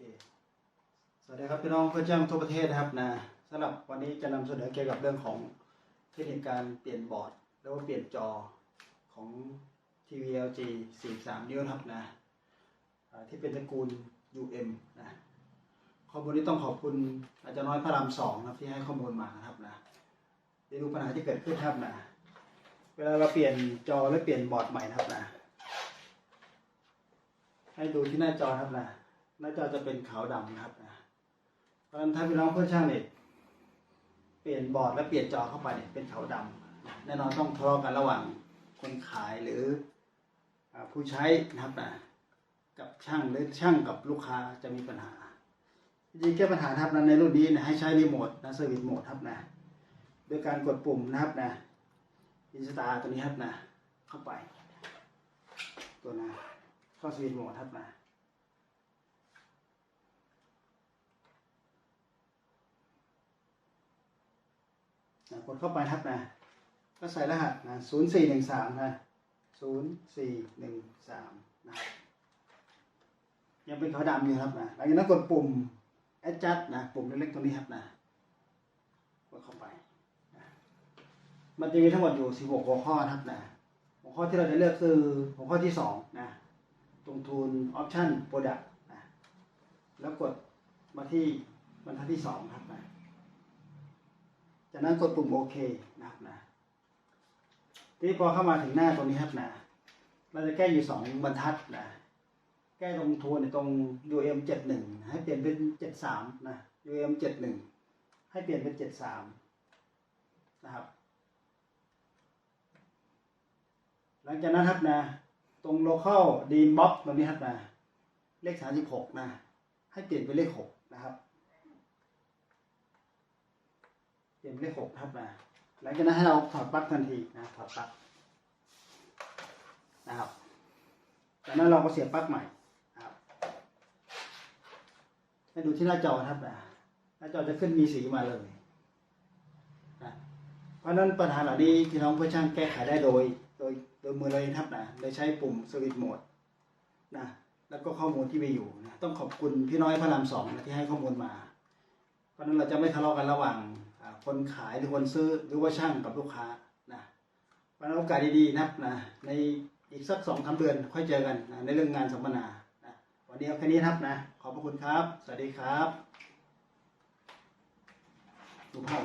เคสวัสดีครับพี่น้องเพื่อนจ้างทั่วประเทศนะครับนะสำหรับวันนี้จะนำเสนอเกี่ยวกับเรื่องของเทคนิคการเปลี่ยนบอร์ดหรือว่าเปลี่ยนจอของทีวี LG 43 นิ้วนะครับนะที่เป็นตระกูล UM นะข้อมูลนี้ต้องขอบคุณอาจารย์น้อยพระรามสองนะที่ให้ข้อมูลมานะครับนะได้ดูปัญหาที่เกิดขึ้นครับนะเวลาเราเปลี่ยนจอหรือเปลี่ยนบอร์ดใหม่นะครับนะให้ดูที่หน้าจอครับนะ หน้าจอจะเป็นขาวดำนะครับนะเพราะฉะนั้นถ้าพี่น้องเพื่อนช่างเนี่ยเปลี่ยนบอร์ดและเปลี่ยนจอเข้าไปเนี่ยเป็นขาวดำแน่นอนต้องทะเลาะกันระหว่างคนขายหรือผู้ใช้นะครับนะกับช่างหรือช่างกับลูกค้าจะมีปัญหาวิธีแก้ปัญหาครับนะในรุ่นนี้นะให้ใช้รีโมทนะเซอร์วิสโหมดครับนะโดยการกดปุ่มนะครับนะอินสตาตัวนี้ครับนะเข้าไป ตัวนะเข้าสวิตโหมดครับนะ นะกดเข้าไปครับนะ ก็ใส่รหัสนะศูนย์สี่หนึ่งสามนะศูนย์สี่หนึ่งสามนะยังเป็นขาวดำอยู่ครับนะหลังจากนั้นกดปุ่ม adjust นะ ปุ่มเล็กๆตรงนี้ครับนะ กดเข้าไปนะมันจะมีทั้งหมดอยู่สิบหกหัวข้อนะครับนะ หัวข้อที่เราจะเลือกคือหัวข้อที่สองนะ ตรงทูลออปชั่นโปรดักต์นะ แล้วกดมาที่บรรทัดที่สองครับนะ จากนั้นกดปุ่มโอเคนะครับนะทีนี้พอเข้ามาถึงหน้าตรงนี้ครับนะเราจะแก้อยู่สองบรรทัดนะแก้ตรงทูลเนี่ยตรง UM เจ็ดหนึ่งให้เปลี่ยนเป็นเจ็ดสามนะ UM เจ็ดหนึ่งให้เปลี่ยนเป็นเจ็ดสามนะครับ หลังจากนั้นครับนะ ตรง local d box ตรงนี้ครับนะ เลขสามสิบหกนะ ให้เปลี่ยนเป็นเลขหกนะครับ เปลี่ยนเป็นเลขหกครับนะหลังจากนั้นให้เราถอดปลั๊กทันทีนะถอดปลั๊กนะครับจากนั้นเราก็เสียบปลั๊กใหม่นะครับให้ดูที่หน้าจอครับนะหน้าจอจะขึ้นมีสีมาเลยนะเพราะนั้นปัญหาเหล่านี้พี่น้องเพื่อนช่างแก้ไขได้โดย โดยโดยมือเลยนะครับนะโดยใช้ปุ่มสวิตช์โหมดนะแล้วก็ข้อมูลที่มีอยู่นะต้องขอบคุณพี่น้อยพระรามสองนะที่ให้ข้อมูลมา เพราะนั้นเราจะไม่ทะเลาะกันระหว่าง คนขายหรือคนซื้อหรือว่าช่างกับลูกค้านะวันโอกาสดีๆนะนะในอีกสักสองสามเดือนค่อยเจอกันนะในเรื่องงานสัมมนานะวันนี้เอาแค่นี้นะครับนะ ขอบพระคุณครับ สวัสดีครับดูภาพ